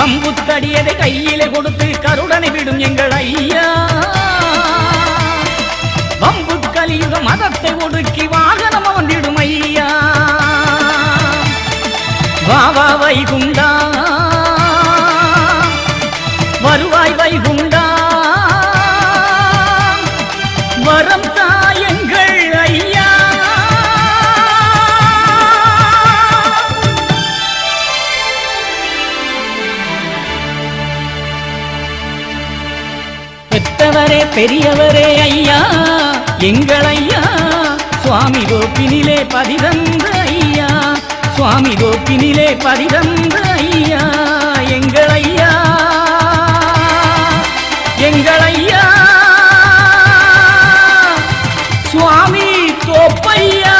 கம்புத்தடியதை கையிலே கொடுத்து கருடனை விடும் எங்கள் ஐயா. வம்பு கலியுக மதத்தை ஒடுக்கி வாகனம் வந்திடும் ஐயா. வாவா வைகுண்டா. வருவாய் வைகுண்டா. பெற்றவரே பெரியவரே ஐயா. எங்கள் ஐயா சுவாமி கோப்பினிலே பதிதந்த ஐயா. சுவாமி கோப்பினிலே பதிதந்த ஐயா. எங்கள் ஐயா எங்கள் ஐயா. சுவாமி தோப்பையா